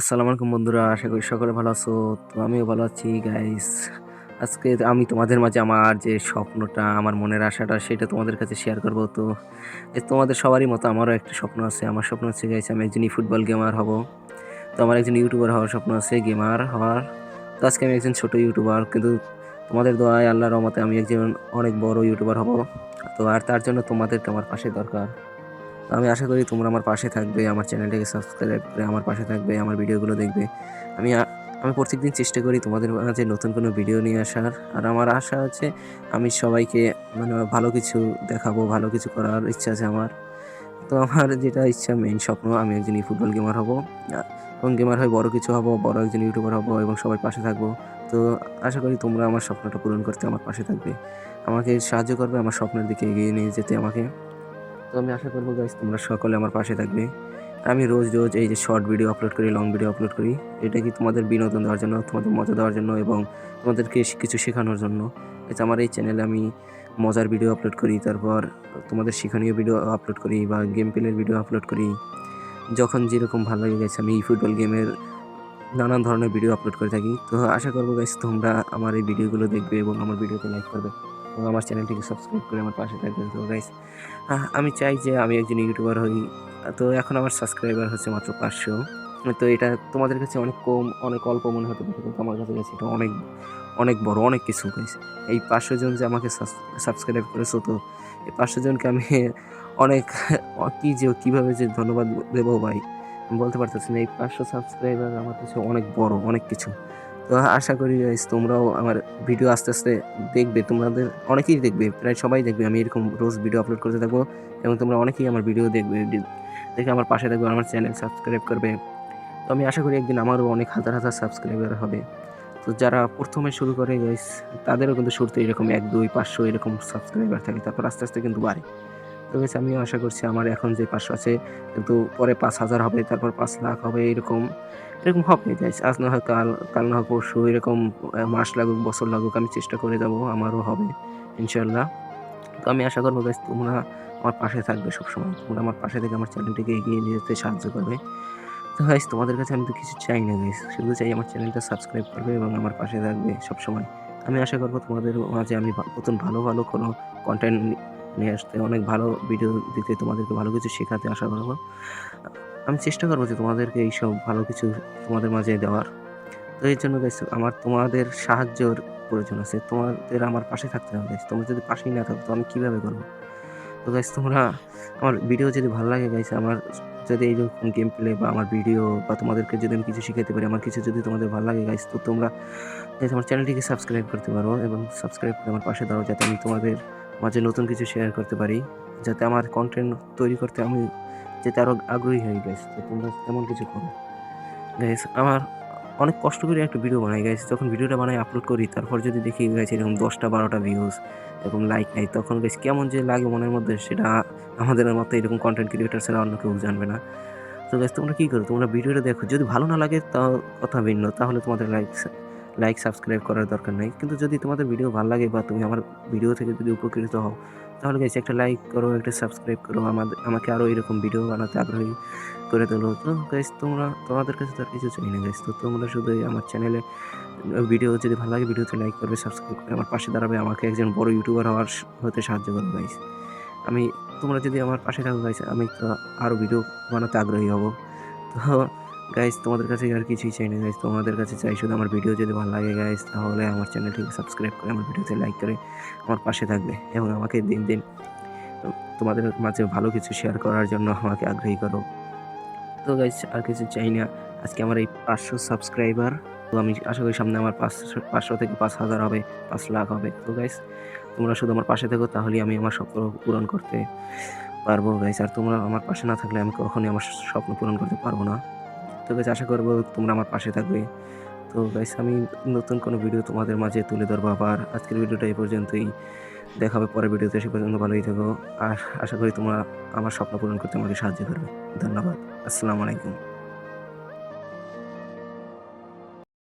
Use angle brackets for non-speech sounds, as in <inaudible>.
আসসালামু আলাইকুম বন্ধুরা, আশা করি সকলে ভালো আছো। তো আমিও ভালো আছি গাইস আজকে আমি তোমাদের মাঝে আমার যে স্বপ্নটা, আমার মনের আশাটা, সেটা তোমাদের কাছে শেয়ার করব। তো তোমাদের সবারই মতো আমারও একটা স্বপ্ন আছে। আমার স্বপ্ন হচ্ছে গাইস আমি একজন ফুটবল গেমার হব। তো আমার একজন ইউটিউবার হওয়ার স্বপ্ন আছে গেমার হওয়ার। তো আজকে আমি একজন ছোটো ইউটিউবার কিন্তু তোমাদের দোয়ায়, আল্লাহর রহমতে আমি একজন অনেক বড় ইউটিউবার হব। তো আর তার জন্য তোমাদেরকে আমার পাশে দরকার। আমি আশা করি তোমরা আমার পাশে থাকবে, আমার চ্যানেলটাকে সাবস্ক্রাইব করে আমার পাশে থাকবে, আমার ভিডিওগুলো দেখবে। আমি আমি প্রত্যেকদিন চেষ্টা করি তোমাদের মাঝে নতুন কোনো ভিডিও নিয়ে আসার। আর আমার আশা আছে আমি সবাইকে মানে ভালো কিছু দেখাবো, ভালো কিছু করার ইচ্ছা আছে আমার। তো আমার যেটা ইচ্ছা মেইন স্বপ্ন, আমি একজন ফুটবল গেমার হব। এবং গেমার হয়ে বড় কিছু হব, বড় একজন ইউটিউবার হব এবং সবার পাশে থাকব। তো আশা করি তোমরা আমার স্বপ্নটা পূরণ করতে আমার পাশে থাকবে। আমাকে সাহায্য করবে, আমার স্বপ্নের দিকে এগিয়ে নিয়ে যেতে আমাকে। তো আমি আশা করব গাইজ তোমরা সকলে আমার পাশে থাকবে। আমি রোজ রোজ এই যে শর্ট ভিডিও আপলোড করি লং ভিডিও আপলোড করি, এটা কি তোমাদের বিনোদন দেওয়ার জন্য, তোমাদের মজা দেওয়ার জন্য এবং তোমাদেরকে কিছু শেখানোর জন্য? এটা আমার এই চ্যানেলে আমি মজার ভিডিও আপলোড করি, তারপর তোমাদের শিক্ষণীয় ভিডিও আপলোড করি বা গেম প্লের ভিডিও আপলোড করি। যখন যেরকম ভালো লাগে গেছে আমি এই ফুটবল গেমের নানান ধরনের ভিডিও আপলোড করে থাকি। তো আশা করব গাইজ তোমরা আমার এই ভিডিওগুলো দেখবে এবং আমার ভিডিওতে লাইক করবে। এবং আমার চ্যানেলটিকে সাবস্ক্রাইব করে আমার পাশে থাকবে তো আহ, আমি চাই যে আমি একজন ইউটিউবার হই। তো এখন আমার সাবস্ক্রাইবার হচ্ছে মাত্র পাঁচশো। তো এটা তোমাদের কাছে অনেক কম অনেক অল্প মনে হতে পারে কিন্তু আমার কাছে গেছে এটা অনেক অনেক বড় অনেক কিছু গাইছে এই পাঁচশো জন যে আমাকে সাবস্ক্রাইব করেছ তো এই পাঁচশো জনকে আমি <laughs> অনেক কী যে কীভাবে যে ধন্যবাদ দেবো ভাই? বলতে পারতেছি না এই পাঁচশো সাবস্ক্রাইবার আমার কাছে অনেক বড় অনেক কিছু। তো আশা করি guys, তোমরাও আমার ভিডিও আস্তে আস্তে দেখবে। তোমাদের অনেকেই দেখবে প্রায় সবাই দেখবে আমি এরকম রোজ ভিডিও আপলোড করতে থাকব এবং তোমরা অনেকেই আমার ভিডিও দেখবে। দেখে আমার পাশে থাকবে আমার চ্যানেল সাবস্ক্রাইব করবে। তো আমি আশা করি একদিন আমারও অনেক হাজার হাজার সাবস্ক্রাইবার হবে। তো যারা প্রথমে শুরু করে গাইস তাদেরও কিন্তু শুরুতে এরকম এক দুই পাঁচশো এরকম সাবস্ক্রাইবার থাকে তারপর আস্তে আস্তে কিন্তু বাড়ে। তো গাইস আমিও আশা করছি আমার এখন যে পাঁচশো আছে কিন্তু পরে পাঁচ হাজার হবে তারপর পাঁচ লাখ হবে এরকম। এরকম হবে গাইস আজ না হয় কাল কাল না হয় পরশু এরকম মাস লাগুক, বছর লাগুক, আমি চেষ্টা করে যাব, আমারও হবে ইনশাল্লাহ তো আমি আশা করব গাইস তোমরা আমার পাশে থাকবে সবসময়। তোমরা আমার পাশে থেকে আমার চ্যানেলটিকে এগিয়ে নিয়ে যেতে সাহায্য করবে। তো গাইস তোমাদের কাছে আমি তো কিছু চাই না গাইস শুধু চাই আমার চ্যানেলটা সাবস্ক্রাইব করবে এবং আমার পাশে থাকবে সবসময়। আমি আশা করব, তোমাদের মাঝে আমি নতুন ভালো ভালো কোনো কন্টেন্ট নিয়ে আসতে, অনেক ভালো ভিডিও দিতে তোমাদেরকে ভালো কিছু শেখাতে আশা করব। আমি চেষ্টা করব যে তোমাদেরকে এইসব ভালো কিছু তোমাদের মাঝে দেওয়ার। তো এই জন্য গাইস আমার তোমাদের সাহায্যর প্রয়োজন আছে। তোমাদের আমার পাশে থাকতে হবে। guys। তোমরা যদি পাশেই না থাকো, তো আমি কীভাবে করব? তো গাইস তোমরা আমার ভিডিও যদি ভালো লাগে গাইস আমার যদি এইরকম গেম প্লে বা আমার ভিডিও বা তোমাদেরকে যদি আমি কিছু শিখাতে পারি, আমার কিছু যদি তোমাদের ভালো লাগে গাইস তো তোমরা guys, আমার চ্যানেলটিকে সাবস্ক্রাইব করতে পারো এবং সাবস্ক্রাইব করে আমার পাশে দাও যাতে আমি তোমাদের মাঝে নতুন কিছু শেয়ার করতে পারি। যাতে আমার কন্টেন্ট তৈরি করতে আমি যাতে আরও আগ্রহী হই গাইস তো তোমরা তেমন কিছু করো। গাইস আমার অনেক কষ্ট করে একটা ভিডিও বানাই গাইস যখন ভিডিওটা বানাই আপলোড করি, তারপর যদি দেখি গাইস এরকম দশটা, বারোটা ভিউজ এরকম লাইক নাই, তখন গাইস কেমন যে লাগে মনের মধ্যে, সেটা আমাদের মতো এরকম কন্টেন্ট ক্রিয়েটার ছাড়া অন্য কেউ জানবে না। তো গাইস তোমরা কী করো? তোমরা ভিডিওটা দেখো। যদি ভালো না লাগে তাও কথা ভিন্ন। তাহলে তোমাদের লাইক লাইক সাবস্ক্রাইব করার দরকার নেই। কিন্তু যদি তোমাদের ভিডিও ভালো লাগে বা তুমি আমার ভিডিও থেকে যদি উপকৃত হও তাহলে গাইস একটা লাইক করো, একটা সাবস্ক্রাইব করো, আমাদের, আমাকে আরও এরকম ভিডিও বানাতে আগ্রহী করে তোলো। তো গাইস তোমরা, তোমাদের কাছে তো আর কিছু চাই না গাইস তো তোমরা শুধু আমার চ্যানেলে ভিডিও যদি ভালো লাগে ভিডিওতে লাইক করবে সাবস্ক্রাইব করবে আমার পাশে দাঁড়াবে, আমাকে একজন বড় ইউটিউবার হওয়ার হতে সাহায্য করবে গাইস আমি, তোমরা যদি আমার পাশে থাকো গাইস আমি তো আরও ভিডিও বানাতে আগ্রহী হব। তো গাইস তোমাদের কাছে আর কিছুই চাই না। গাইস তোমাদের কাছে চাই শুধু আমার ভিডিও যদি ভালো লাগে গাইস তাহলে আমার চ্যানেলটিকে সাবস্ক্রাইব করে, আমার ভিডিওতে লাইক করে আমার পাশে থাকবে এবং আমাকে দিন দিন তোমাদের মাঝে ভালো কিছু শেয়ার করার জন্য আমাকে আগ্রহী করো। তো গাইস আর কিছু চাই না। আজকে আমার এই পাঁচশো সাবস্ক্রাইবার তো আমি আশা করি সামনে আমার পাঁচশো পাঁচশো থেকে পাঁচ হাজার হবে, পাঁচ লাখ হবে। তো গাইস তোমরা শুধু আমার পাশে থেকো তাহলেই আমি আমার স্বপ্ন পূরণ করতে পারব। গাইস আর তোমরা আমার পাশে না থাকলে আমি কখনোই আমার স্বপ্ন পূরণ করতে পারব না। তো গাছ আশা করব তোমরা আমার পাশে থাকবে। তো গাইস আমি নতুন কোনো ভিডিও তোমাদের মাঝে তুলে ধরবো আবার। আজকের ভিডিওটা এই পর্যন্তই। দেখাবে পরের ভিডিওতে সে পর্যন্ত ভালোই থাকো। আর আশা করি তোমরা আমার স্বপ্ন পূরণ করতে আমাকে সাহায্য করবে। ধন্যবাদ। আসসালামু আলাইকুম।